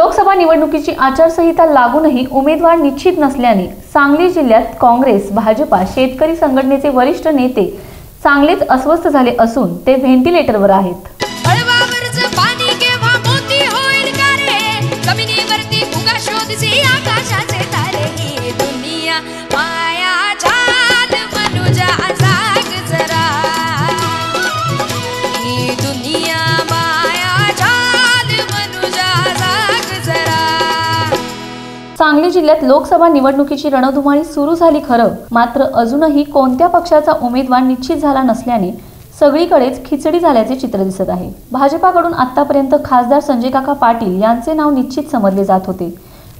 लोकसभा निवडणुकीची आचारसंहिता लागूनही उमेदवार निश्चित नसल्याने सांगली जिल्ह्यात काँग्रेस भाजपा शेतकरी संघटनेचे वरिष्ठ नेते चांगलेच अस्वस्थ झाले असून ते व्हेंटिलेटरवर आहेत. जमिनीवरती फुगा आकाशाचे तारे दुनिया सांगली जिल्ह्यात लोकसभा निवडणुकीची रणधुमाळी सुरू झाली खरं. मात्र अजूनही कोणत्या पक्षाचा उमेदवार निश्चित झाला नसल्याने सगळीकडेच खिचडी झाल्याचे चित्र दिसत आहे. भाजपाकडून आतापर्यंत खासदार संजय काका पाटील यांचे नाव निश्चित समजले जात होते.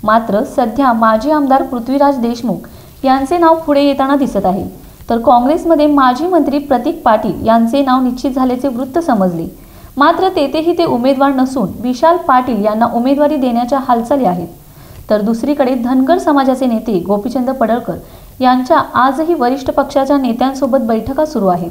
मात्र सध्या माजी आमदार पृथ्वीराज देशमुख यांचे नाव पुढे येताना दिसत आहे. तर काँग्रेसमध्ये माजी मंत्री प्रतीक पाटील यांचे नाव निश्चित झाल्याचे वृत्त समजले. मात्र तेथेही ते उमेदवार नसून विशाल पाटील यांना उमेदवारी देण्याच्या हालचाली आहेत. तर दुसरीकडे धनगर समाजाचे नेते गोपीचंद पडळकर यांच्या आजही वरिष्ठ पक्षाच्या नेत्यांसोबत बैठका सुरू आहेत.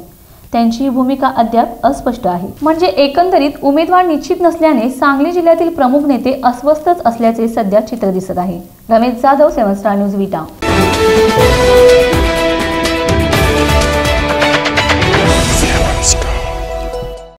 त्यांची ही भूमिका अद्याप अस्पष्ट आहे. म्हणजे एकंदरीत उमेदवार निश्चित नसल्याने सांगली जिल्ह्यातील प्रमुख नेते अस्वस्थच असल्याचे सध्या चित्र दिसत आहे. Ramesh Jadhav seven star news Vita.